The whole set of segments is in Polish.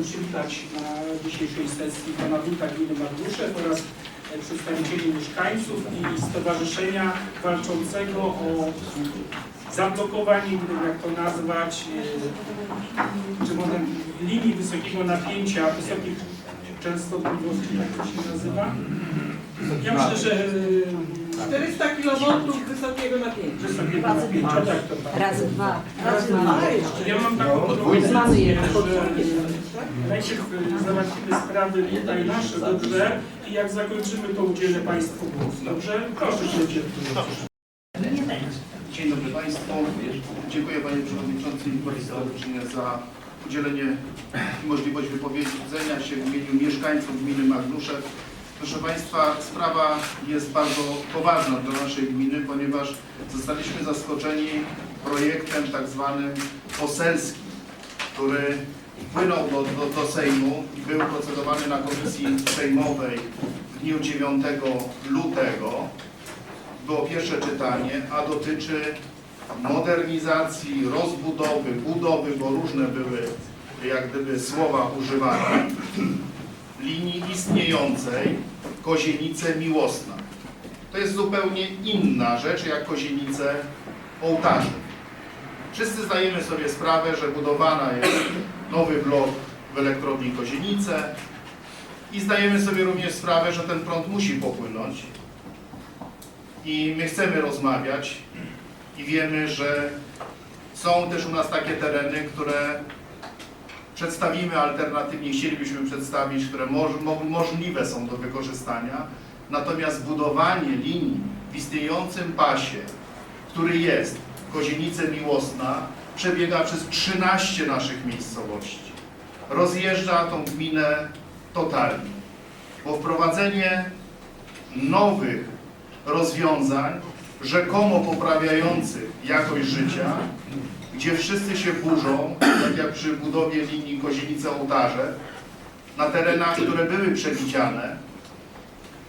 przywitać na dzisiejszej sesji pana wójta gminy Magnusze oraz przedstawicieli mieszkańców i stowarzyszenia walczącego o zablokowanie, jak to nazwać, e, czy może linii wysokiego napięcia, wysokich częstotliwości, tak to się nazywa. Ja myślę, że e, 400 kV wysokiego napięcia. Razy dwa. Razy dwa. Ja mam taką propozycję, Mamy jedno. że najpierw y, załatwimy sprawy tutaj nasze, dobrze? I jak zakończymy, to udzielę Państwu głos, dobrze? Proszę się Dzień dobry Państwu. Dziękuję Panie Przewodniczący i Stowarzyszenia za udzielenie i możliwość wypowiedzenia się w imieniu mieszkańców gminy Magnuszew. Proszę Państwa, sprawa jest bardzo poważna dla naszej gminy, ponieważ zostaliśmy zaskoczeni projektem tak zwanym poselskim, który wpłynął do, do, do Sejmu i był procedowany na komisji sejmowej w dniu 9 lutego. Było pierwsze czytanie, a dotyczy modernizacji, rozbudowy, budowy, bo różne były jak gdyby słowa używane, linii istniejącej Kozienice Miłosna. To jest zupełnie inna rzecz jak Kozienice Ołtarze. Wszyscy zdajemy sobie sprawę, że budowana jest nowy blok w elektrowni Kozienice i zdajemy sobie również sprawę, że ten prąd musi popłynąć i my chcemy rozmawiać i wiemy, że są też u nas takie tereny, które przedstawimy alternatywnie, chcielibyśmy przedstawić, które moż, mo, możliwe są do wykorzystania. Natomiast budowanie linii w istniejącym pasie, który jest Kozienice Miłosna, przebiega przez 13 naszych miejscowości. Rozjeżdża tą gminę totalnie, bo wprowadzenie nowych rozwiązań rzekomo poprawiających jakość życia, gdzie wszyscy się burzą, tak jak przy budowie linii Kozienice-Ołtarze, na terenach, które były przewidziane,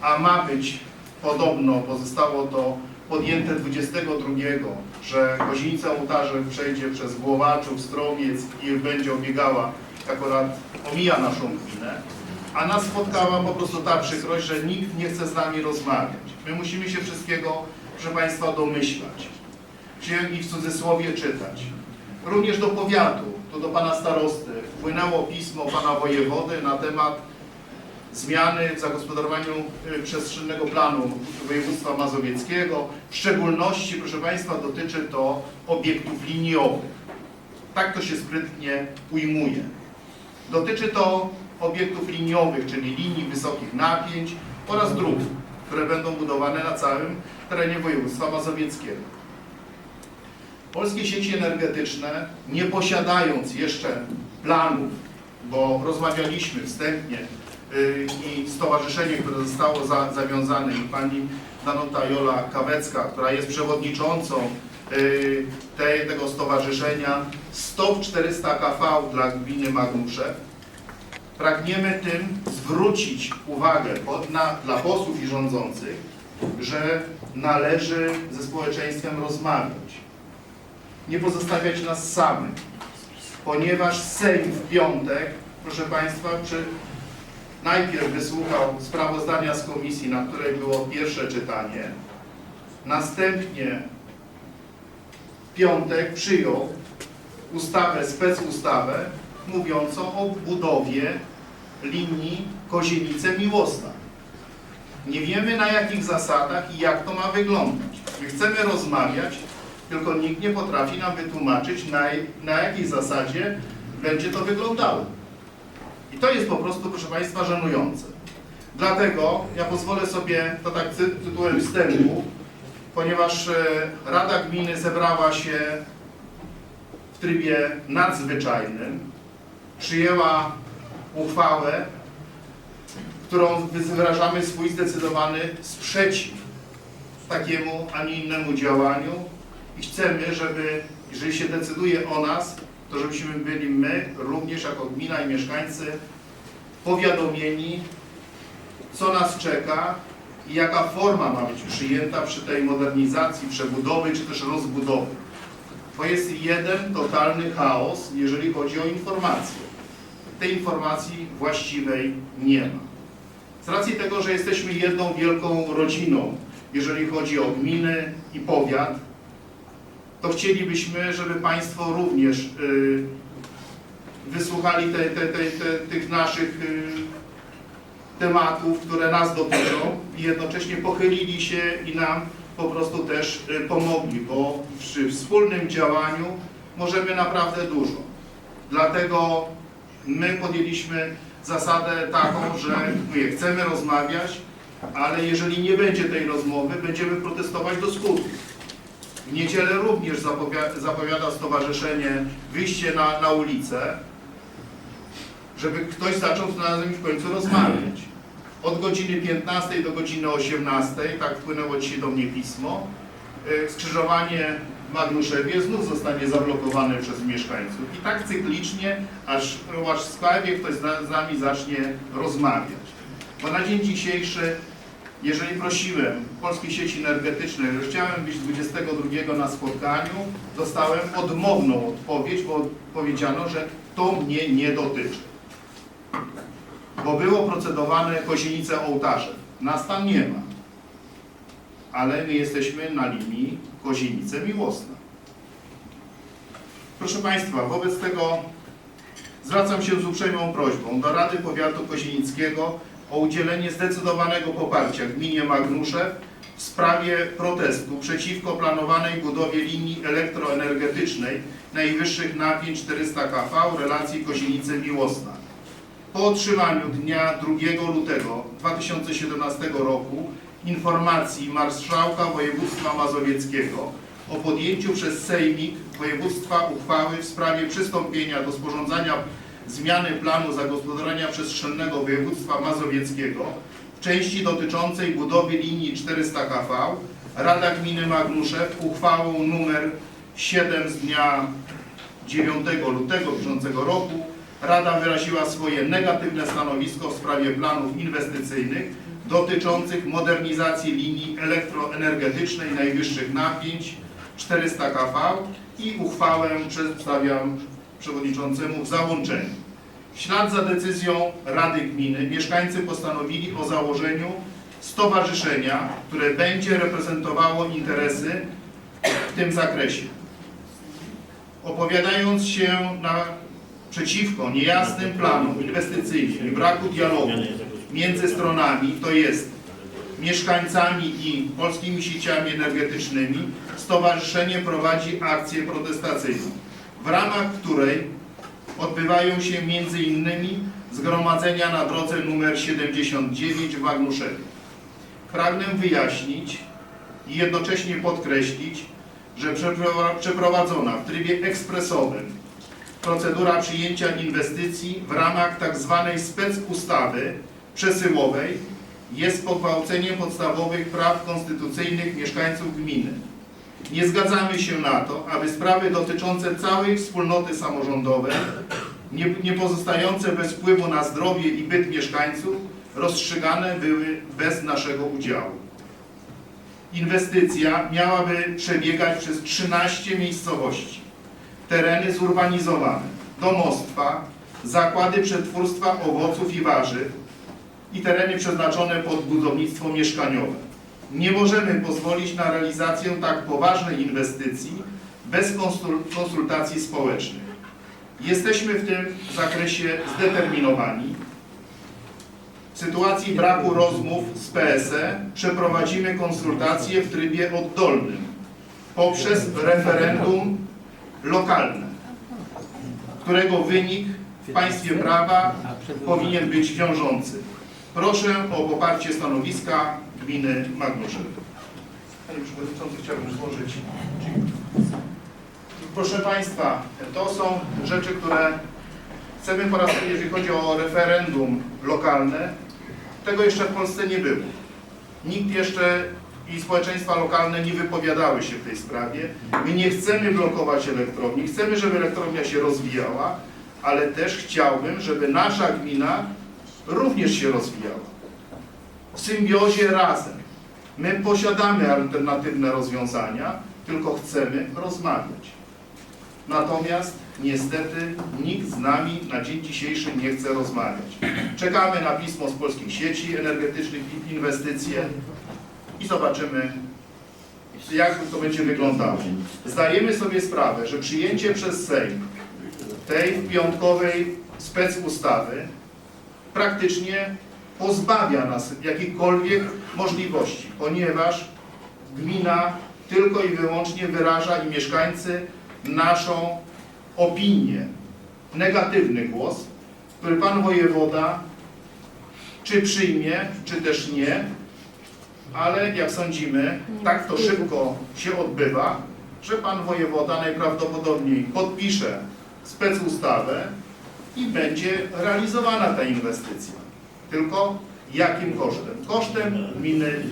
a ma być podobno, bo zostało to podjęte 22, że Kozienica-Ołtarze przejdzie przez Głowaczów, Stromiec i będzie obiegała, akurat omija naszą gminę, a nas spotkała po prostu ta przykrość, że nikt nie chce z nami rozmawiać. My musimy się wszystkiego, proszę Państwa, domyślać. Się i w cudzysłowie czytać. Również do powiatu, to do Pana Starosty, wpłynęło pismo Pana Wojewody na temat zmiany w zagospodarowaniu y, przestrzennego planu województwa mazowieckiego. W szczególności, proszę Państwa, dotyczy to obiektów liniowych. Tak to się sprytnie ujmuje. Dotyczy to obiektów liniowych, czyli linii wysokich napięć oraz dróg, które będą budowane na całym terenie województwa mazowieckiego. Polskie sieci energetyczne, nie posiadając jeszcze planów, bo rozmawialiśmy wstępnie yy, i stowarzyszenie, które zostało za, zawiązane i pani Danuta Jola Kawecka, która jest przewodniczącą yy, tej, tego stowarzyszenia Stop 400 KV dla gminy Magnuszew, pragniemy tym zwrócić uwagę na, dla posłów i rządzących, że należy ze społeczeństwem rozmawiać. Nie pozostawiać nas samych, ponieważ Sejm w piątek, proszę Państwa, przy, najpierw wysłuchał sprawozdania z komisji, na której było pierwsze czytanie, następnie w piątek przyjął ustawę, specustawę mówiącą o budowie linii Kozienice-Miłosna. Nie wiemy na jakich zasadach i jak to ma wyglądać. My chcemy rozmawiać, tylko nikt nie potrafi nam wytłumaczyć na, na jakiej zasadzie będzie to wyglądało. I to jest po prostu, proszę Państwa, żenujące. Dlatego ja pozwolę sobie, to tak ty- tytułem wstępu, ponieważ e, Rada Gminy zebrała się w trybie nadzwyczajnym, przyjęła uchwałę, którą wyrażamy swój zdecydowany sprzeciw takiemu, a nie innemu działaniu i chcemy, żeby, jeżeli się decyduje o nas, to żebyśmy byli my, również jako gmina i mieszkańcy, powiadomieni, co nas czeka i jaka forma ma być przyjęta przy tej modernizacji, przebudowy czy też rozbudowy. Bo jest jeden totalny chaos, jeżeli chodzi o informacje. Tej informacji właściwej nie ma. Z racji tego, że jesteśmy jedną wielką rodziną, jeżeli chodzi o gminy i powiat, to chcielibyśmy, żeby Państwo również y, wysłuchali te, te, te, te, tych naszych y, tematów, które nas dotyczą i jednocześnie pochylili się i nam po prostu też y, pomogli, bo przy wspólnym działaniu możemy naprawdę dużo. Dlatego my podjęliśmy zasadę taką, że mówię, chcemy rozmawiać, ale jeżeli nie będzie tej rozmowy, będziemy protestować do skutku. W niedzielę również zapowiada, zapowiada stowarzyszenie wyjście na, na ulicę, żeby ktoś zaczął z nami w końcu rozmawiać. Od godziny 15 do godziny 18, tak wpłynęło dzisiaj do mnie pismo, y, skrzyżowanie Magnuszewie znów zostanie zablokowane przez mieszkańców. I tak cyklicznie, aż, aż w sklepie ktoś z, na- z nami zacznie rozmawiać. Bo na dzień dzisiejszy, jeżeli prosiłem Polskiej Sieci Energetycznej, że chciałem być 22 na spotkaniu, dostałem odmowną odpowiedź, bo powiedziano, że to mnie nie dotyczy bo było procedowane Kozienice ołtarze. Nas tam nie ma. Ale my jesteśmy na linii Kozienice Miłosna. Proszę Państwa, wobec tego zwracam się z uprzejmą prośbą do Rady Powiatu Kozienickiego o udzielenie zdecydowanego poparcia gminie Magnuszew w sprawie protestu przeciwko planowanej budowie linii elektroenergetycznej najwyższych napięć 400 kV relacji Kozienice-Miłosna. Po otrzymaniu dnia 2 lutego 2017 roku informacji Marszałka Województwa Mazowieckiego o podjęciu przez Sejmik Województwa uchwały w sprawie przystąpienia do sporządzania zmiany planu zagospodarowania przestrzennego województwa mazowieckiego w części dotyczącej budowy linii 400 kV Rada Gminy Magnuszew uchwałą nr 7 z dnia 9 lutego bieżącego roku. Rada wyraziła swoje negatywne stanowisko w sprawie planów inwestycyjnych dotyczących modernizacji linii elektroenergetycznej najwyższych napięć 400 kV i uchwałę przedstawiam przewodniczącemu w załączeniu. W ślad za decyzją Rady Gminy mieszkańcy postanowili o założeniu stowarzyszenia, które będzie reprezentowało interesy w tym zakresie. Opowiadając się na przeciwko niejasnym planom inwestycyjnym i braku dialogu między stronami, to jest mieszkańcami i polskimi sieciami energetycznymi, stowarzyszenie prowadzi akcję protestacyjną, w ramach której odbywają się innymi zgromadzenia na drodze nr 79 w Magnuszewie. Pragnę wyjaśnić i jednocześnie podkreślić, że przeprowa- przeprowadzona w trybie ekspresowym procedura przyjęcia inwestycji w ramach tzw. specustawy przesyłowej jest pogwałceniem podstawowych praw konstytucyjnych mieszkańców gminy. Nie zgadzamy się na to, aby sprawy dotyczące całej wspólnoty samorządowej, nie, nie pozostające bez wpływu na zdrowie i byt mieszkańców, rozstrzygane były bez naszego udziału. Inwestycja miałaby przebiegać przez 13 miejscowości tereny zurbanizowane, domostwa, zakłady przetwórstwa owoców i warzyw i tereny przeznaczone pod budownictwo mieszkaniowe. Nie możemy pozwolić na realizację tak poważnej inwestycji bez konsul- konsultacji społecznych. Jesteśmy w tym zakresie zdeterminowani. W sytuacji braku rozmów z PSE przeprowadzimy konsultacje w trybie oddolnym poprzez referendum lokalne, którego wynik w państwie prawa powinien być wiążący. Proszę o poparcie stanowiska gminy Magnuszew. Panie Przewodniczący, chciałbym złożyć. Proszę Państwa, to są rzeczy, które chcemy po raz, jeżeli chodzi o referendum lokalne, tego jeszcze w Polsce nie było. Nikt jeszcze i społeczeństwa lokalne nie wypowiadały się w tej sprawie. My nie chcemy blokować elektrowni, chcemy, żeby elektrownia się rozwijała, ale też chciałbym, żeby nasza gmina również się rozwijała. W symbiozie razem. My posiadamy alternatywne rozwiązania, tylko chcemy rozmawiać. Natomiast niestety nikt z nami na dzień dzisiejszy nie chce rozmawiać. Czekamy na pismo z polskich sieci energetycznych, inwestycje i zobaczymy, jak to będzie wyglądało. Zdajemy sobie sprawę, że przyjęcie przez Sejm tej piątkowej specustawy praktycznie pozbawia nas jakichkolwiek możliwości, ponieważ gmina tylko i wyłącznie wyraża i mieszkańcy naszą opinię, negatywny głos, który pan wojewoda czy przyjmie, czy też nie, ale jak sądzimy, tak to szybko się odbywa, że pan wojewoda najprawdopodobniej podpisze specustawę i będzie realizowana ta inwestycja. Tylko jakim kosztem? Kosztem gminy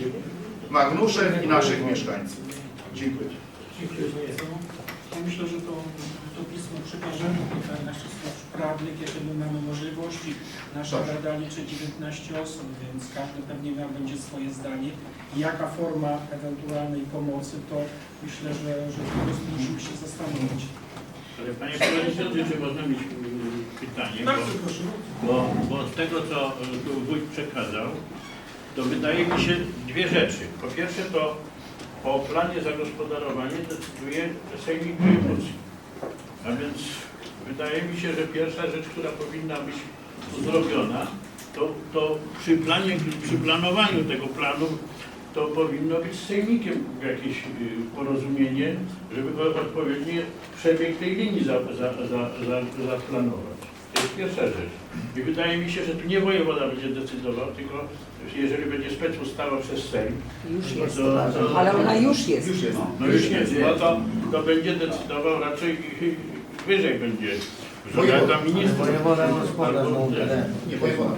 Magnuszew i naszych mieszkańców. Dziękuję. Dziękuję bardzo. Ja myślę, że to, to pismo przekażemy tutaj naszych służb prawnych, jeżeli mamy możliwości. Nasza Dobrze. rada liczy 19 osób, więc każdy pewnie miał będzie swoje zdanie. Jaka forma ewentualnej pomocy, to myślę, że, że po prostu musimy się zastanowić. Ale Panie Przewodniczący, czy można mieć pytanie? Bo, bo, bo z tego, co y, tu wójt przekazał, to wydaje mi się dwie rzeczy. Po pierwsze to o planie zagospodarowania decyduje Sejmik Wojewódzki. A więc wydaje mi się, że pierwsza rzecz, która powinna być zrobiona, to, to przy planie, przy planowaniu tego planu to powinno być z sejmikiem jakieś y, porozumienie, żeby go odpowiednio przebieg tej linii za, za, za, za, zaplanować. To jest pierwsza rzecz. I wydaje mi się, że tu nie wojewoda będzie decydował, tylko jeżeli będzie specustawa przez Sejm, Już no jest. to, to, Ale ona już jest. Już jest. no już jest, no to, to będzie decydował raczej wyżej będzie. Wojewoda Wojewoda. minister. Wojewoda gospodarz albo nie. terenu. Nie wojewoda.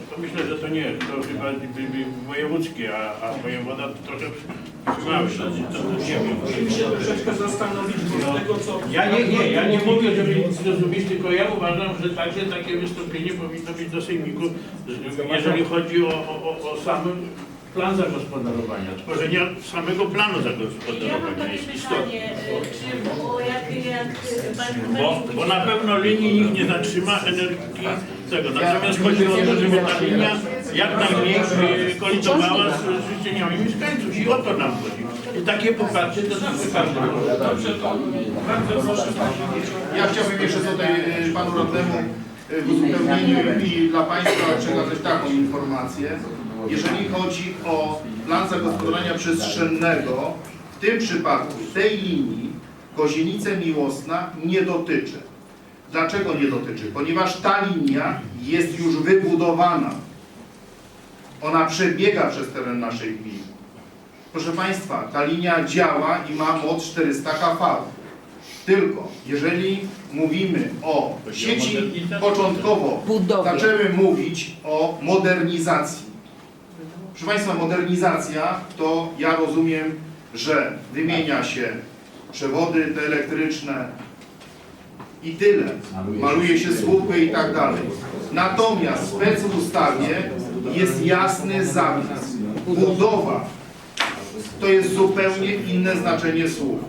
No to myślę, że to nie, to chyba by, by wojewódzkie, a, a wojewoda to trochę nie. Musimy się troszeczkę zastanowić, bo z tego co... Ja nie, nie, ja nie mówię, żeby nic zrozumieć, tylko ja uważam, że także takie wystąpienie powinno być do sejmiku, jeżeli chodzi o, o, o, o sam plan zagospodarowania, tworzenia samego planu Ja mam zagospodarowania takie pytanie, y, czy było jak, jak pan Bo, bo na pewno linii nikt nie zatrzyma energii tego. Natomiast chodzi o to, żeby ta linia jak najmniej y, kolidowała z życzeniami mieszkańców i o to nam chodzi. I takie poparcie proszę Panie Ja chciałbym jeszcze tutaj y, panu radnemu y, w uzupełnieniu i dla państwa przekazać taką informację. Jeżeli chodzi o plan zagospodarowania przestrzennego, w tym przypadku tej linii Kozienice Miłosna nie dotyczy. Dlaczego nie dotyczy? Ponieważ ta linia jest już wybudowana. Ona przebiega przez teren naszej gminy. Proszę Państwa, ta linia działa i ma moc 400 kV. Tylko jeżeli mówimy o sieci, początkowo Budowie. zaczęły mówić o modernizacji. Proszę Państwa, modernizacja to ja rozumiem, że wymienia się przewody te elektryczne i tyle. Maluje się słupy i tak dalej. Natomiast w specustawie jest jasny zapis. Budowa to jest zupełnie inne znaczenie słów.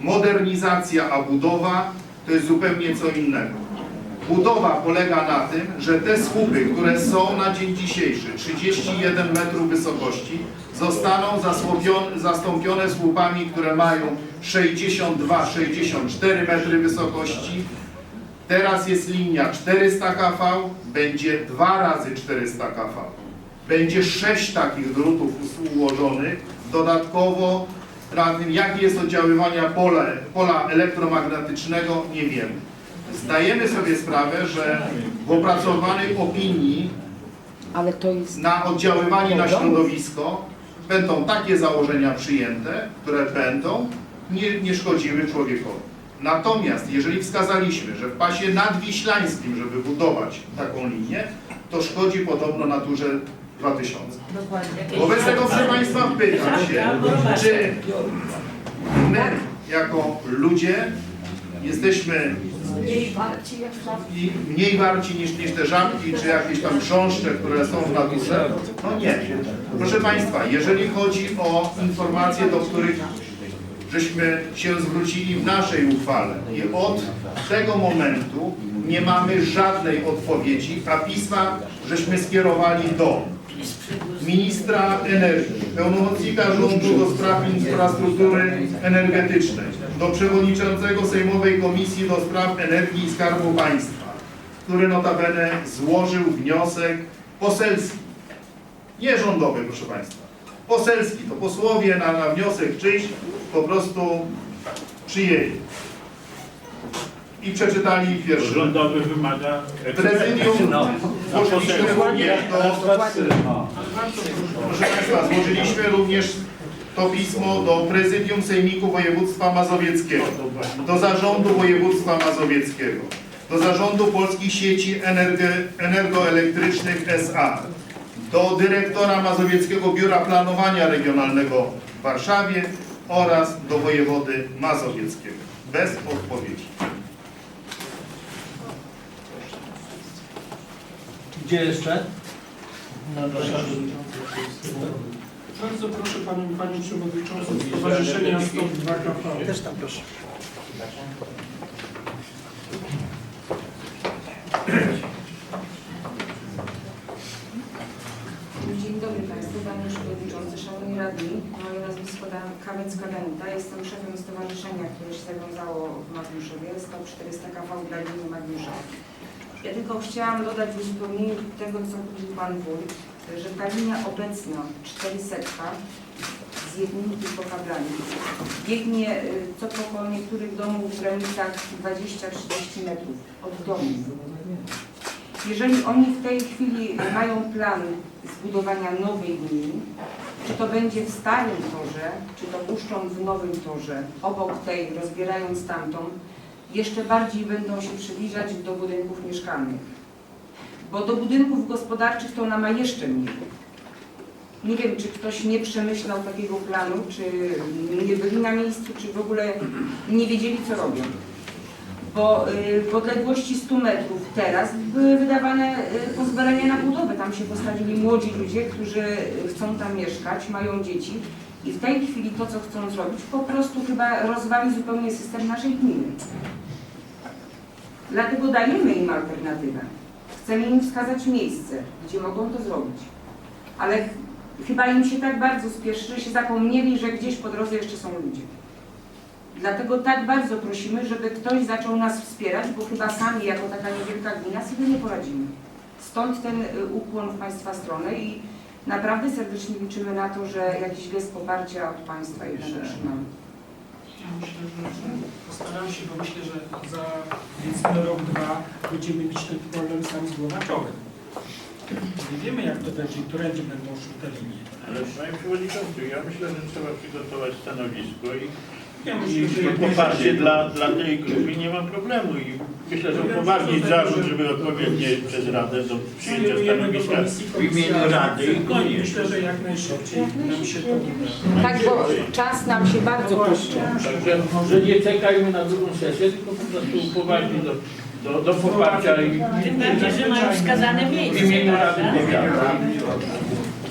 Modernizacja, a budowa to jest zupełnie co innego. Budowa polega na tym, że te słupy, które są na dzień dzisiejszy, 31 metrów wysokości, zostaną zastąpione słupami, które mają 62-64 metry wysokości. Teraz jest linia 400 kV, będzie dwa razy 400 kV. Będzie sześć takich drutów ułożonych. Dodatkowo jakie jest oddziaływania pole, pola elektromagnetycznego, nie wiemy. Zdajemy sobie sprawę, że w opracowanej opinii Ale to jest... na oddziaływanie na środowisko będą takie założenia przyjęte, które będą nie, nie szkodziły człowiekowi. Natomiast jeżeli wskazaliśmy, że w pasie nadwiślańskim, żeby budować taką linię, to szkodzi podobno naturze 2000. Dokładnie. Wobec tego, proszę Państwa, pytam się, czy my jako ludzie jesteśmy Mniej warci jak i mniej warci niż, niż te żabki, czy jakieś tam chrząszcze, które są w naturze? No nie. Proszę Państwa, jeżeli chodzi o informacje, do których żeśmy się zwrócili w naszej uchwale i od tego momentu nie mamy żadnej odpowiedzi, a pisma żeśmy skierowali do ministra energii, pełnomocnika rządu do spraw infrastruktury energetycznej, do przewodniczącego Sejmowej Komisji do spraw energii i Skarbu Państwa, który notabene złożył wniosek poselski, nie rządowy, proszę Państwa, poselski, to posłowie na, na wniosek czyjś po prostu przyjęli i przeczytali pierwszy. Rządowy wymaga Prezydium złożyliśmy również do Proszę Państwa, złożyliśmy również to pismo do Prezydium Sejmiku Województwa Mazowieckiego, do Zarządu Województwa Mazowieckiego, do Zarządu Polskich Sieci Energoelektrycznych SA, do dyrektora Mazowieckiego Biura Planowania Regionalnego w Warszawie oraz do wojewody mazowieckiego. Bez odpowiedzi. Gdzie jeszcze? Bardzo proszę Panią, Panią Przewodniczącą Stowarzyszenia Stop 2 KV. Też tam proszę. Dzień dobry Państwu, Panie Przewodniczący, Szanowni Radni. Moje nazwisko Kamecka Danuta. Jestem szefem stowarzyszenia, które się zawiązało w Magniuszowie. Stop 400 KV dla gminy Magniusza. Ja tylko chciałam dodać w uzupełnieniu tego, co mówił Pan Wójt, że ta linia obecna 400 z jednymi tylko kablami biegnie y, co po niektórych domów w granicach 20-30 metrów od domu. Jeżeli oni w tej chwili mają plan zbudowania nowej linii, czy to będzie w starym torze, czy to puszczą w nowym torze, obok tej, rozbierając tamtą, jeszcze bardziej będą się przybliżać do budynków mieszkalnych. Bo do budynków gospodarczych to ona ma jeszcze mniej. Nie wiem, czy ktoś nie przemyślał takiego planu, czy nie byli na miejscu, czy w ogóle nie wiedzieli, co robią bo y, w odległości 100 metrów teraz były wydawane y, pozwolenia na budowę. Tam się postawili młodzi ludzie, którzy chcą tam mieszkać, mają dzieci i w tej chwili to, co chcą zrobić, po prostu chyba rozwali zupełnie system naszej gminy. Dlatego dajemy im alternatywę. Chcemy im wskazać miejsce, gdzie mogą to zrobić. Ale ch- chyba im się tak bardzo spieszy, że się zapomnieli, że gdzieś po drodze jeszcze są ludzie. Dlatego tak bardzo prosimy, żeby ktoś zaczął nas wspierać, bo chyba sami jako taka niewielka gmina sobie nie poradzimy. Stąd ten y, ukłon w Państwa stronę i naprawdę serdecznie liczymy na to, że jakiś gest poparcia od Państwa jednak otrzymamy. Ja myślę, że, postaram się, bo myślę, że za rok, dwa będziemy mieć ten problem sam z głową czołem. Nie wiemy jak to będzie, którędzie będą szły linie. Ale Panie Przewodniczący, ja myślę, że trzeba przygotować stanowisko i, Ja i myślę, że jak poparcie dla, dla tej grupy nie ma problemu i myślę, że upoważnić zarząd, żeby odpowiednie przez Radę do przyjęcia do stanowiska komisji, w imieniu Rady i koniec. myślę, że jak najszybciej nam się to uda. Tak, bo czas nam się bardzo kończy. Także że nie czekajmy na drugą sesję, tylko po prostu upoważnić do, do, do poparcia i Tym bardziej, że mają wskazane w miejsce. imieniu Rady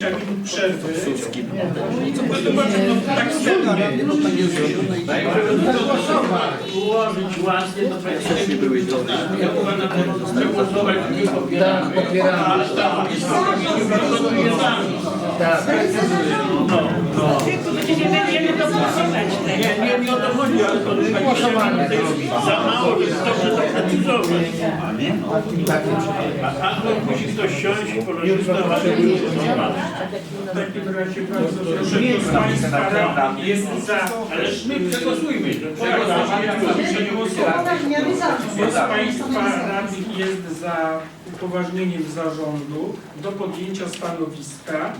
minut przerwy. No no, tak ułożyć ładnie, to będzie były to. Ja uważam, że przegłosować nie popieramy. Tak, popieramy. Ale imieniu proponujemy. Tak, No, no. Nie będziemy to głosować Nie, nie, nie o to chodzi, ale to jest Głosowanie za mało jest to, że to precyzować. tak. A, to musi ktoś siąść i polożystować i głosować. W takim razie bardzo proszę, Państwa radnych jest za... Ale my przegłosujmy. Tak, przegłosujmy. Kto z Państwa radnych jest za upoważnieniem zarządu do podjęcia stanowiska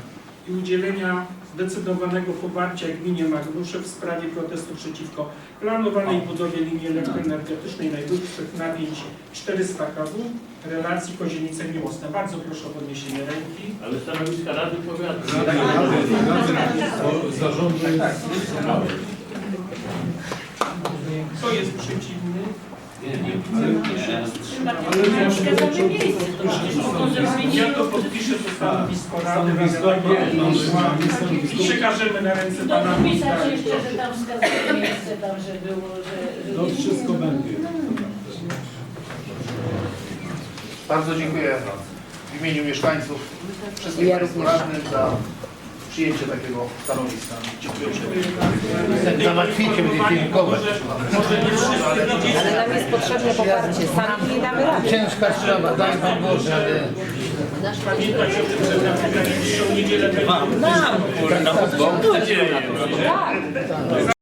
i udzielenia zdecydowanego poparcia gminie Magnusze w sprawie protestu przeciwko planowanej budowie linii elektroenergetycznej najdłuższych napięć 400 kW relacji Kozienice-Miłosne. Bardzo proszę o podniesienie ręki. Ale stanowiska Rady Powiatu. Kto jest przeciwny? Nie widzę, kto się wstrzymał. Wskazane miejsce. Ja to podpiszę to stanowisko Rady Rady i przekażemy na ręce Pana Dopisać Ministra. jeszcze, że tam miejsce tam, że było, że... nie- wszystko będzie. Bardzo dziękuję w imieniu mieszkańców, wszystkim Państwu radnym za przyjęcie takiego stanowiska. Dziękuję. Załatwicie, będziecie dziękować. Może nie wszyscy widzicie. Ale nam jest potrzebne poparcie, sami nie damy rady. Ciężka sprawa, daj Pan Boże, ale... Pamiętać o tym, że na najbliższą niedzielę będzie... Tak.